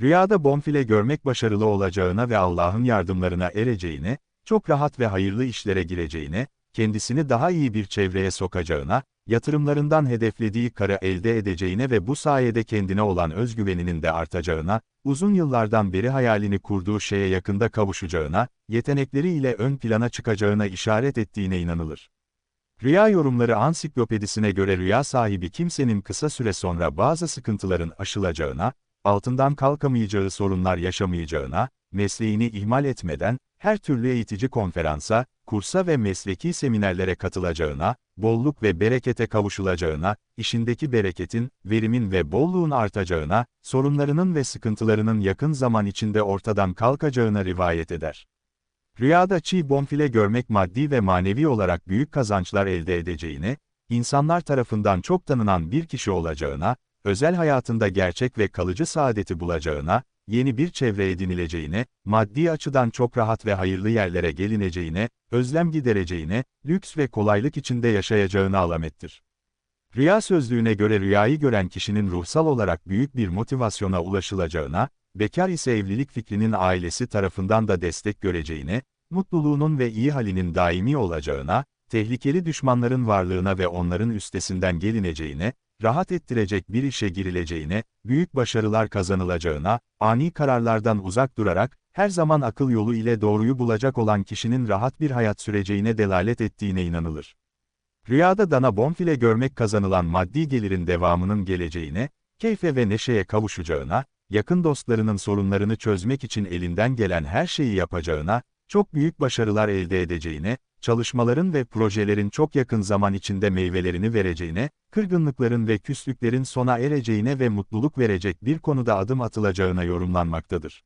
Rüyada bonfile görmek başarılı olacağına ve Allah'ın yardımlarına ereceğine, çok rahat ve hayırlı işlere gireceğine, kendisini daha iyi bir çevreye sokacağına, yatırımlarından hedeflediği karı elde edeceğine ve bu sayede kendine olan özgüveninin de artacağına, uzun yıllardan beri hayalini kurduğu şeye yakında kavuşacağına, yetenekleriyle ön plana çıkacağına işaret ettiğine inanılır. Rüya yorumları ansiklopedisine göre rüya sahibi kimsenin kısa süre sonra bazı sıkıntıların aşılacağına, altından kalkamayacağı sorunlar yaşamayacağına, mesleğini ihmal etmeden, her türlü eğitici konferansa, kursa ve mesleki seminerlere katılacağına, bolluk ve berekete kavuşulacağına, işindeki bereketin, verimin ve bolluğun artacağına, sorunlarının ve sıkıntılarının yakın zaman içinde ortadan kalkacağına rivayet eder. Rüyada çiğ bonfile görmek maddi ve manevi olarak büyük kazançlar elde edeceğine, insanlar tarafından çok tanınan bir kişi olacağına, özel hayatında gerçek ve kalıcı saadeti bulacağına, yeni bir çevre edinileceğine, maddi açıdan çok rahat ve hayırlı yerlere gelineceğine, özlem gidereceğine, lüks ve kolaylık içinde yaşayacağına alamettir. Rüya sözlüğüne göre rüyayı gören kişinin ruhsal olarak büyük bir motivasyona ulaşılacağına, bekar ise evlilik fikrinin ailesi tarafından da destek göreceğine, mutluluğunun ve iyi halinin daimi olacağına, tehlikeli düşmanların varlığına ve onların üstesinden gelineceğine, rahat ettirecek bir işe girileceğine, büyük başarılar kazanılacağına, ani kararlardan uzak durarak, her zaman akıl yolu ile doğruyu bulacak olan kişinin rahat bir hayat süreceğine delalet ettiğine inanılır. Rüyada dana bonfile görmek kazanılan maddi gelirin devamının geleceğine, keyfe ve neşeye kavuşacağına, yakın dostlarının sorunlarını çözmek için elinden gelen her şeyi yapacağına, çok büyük başarılar elde edeceğine, çalışmaların ve projelerin çok yakın zaman içinde meyvelerini vereceğine, kırgınlıkların ve küslüklerin sona ereceğine ve mutluluk verecek bir konuda adım atılacağına yorumlanmaktadır.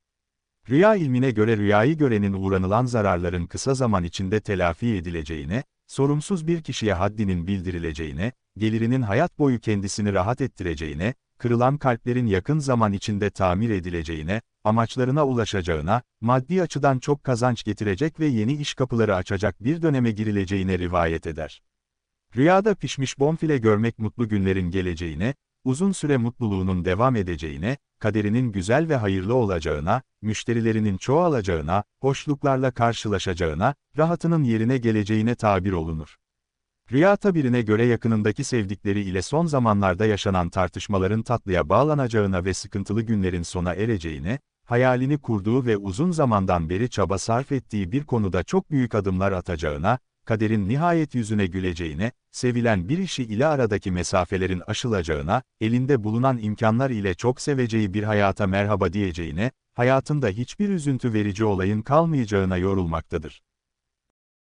Rüya ilmine göre rüyayı görenin uğranılan zararların kısa zaman içinde telafi edileceğine, sorumsuz bir kişiye haddinin bildirileceğine, gelirinin hayat boyu kendisini rahat ettireceğine, kırılan kalplerin yakın zaman içinde tamir edileceğine, amaçlarına ulaşacağına, maddi açıdan çok kazanç getirecek ve yeni iş kapıları açacak bir döneme girileceğine rivayet eder. Rüyada pişmiş bonfile görmek mutlu günlerin geleceğine, uzun süre mutluluğunun devam edeceğine, kaderinin güzel ve hayırlı olacağına, müşterilerinin çoğalacağına, hoşluklarla karşılaşacağına, rahatının yerine geleceğine tabir olunur. Rüya tabirine göre yakınındaki sevdikleri ile son zamanlarda yaşanan tartışmaların tatlıya bağlanacağına ve sıkıntılı günlerin sona ereceğine, hayalini kurduğu ve uzun zamandan beri çaba sarf ettiği bir konuda çok büyük adımlar atacağına, kaderin nihayet yüzüne güleceğine, sevilen bir işi ile aradaki mesafelerin aşılacağına, elinde bulunan imkanlar ile çok seveceği bir hayata merhaba diyeceğine, hayatında hiçbir üzüntü verici olayın kalmayacağına yorulmaktadır.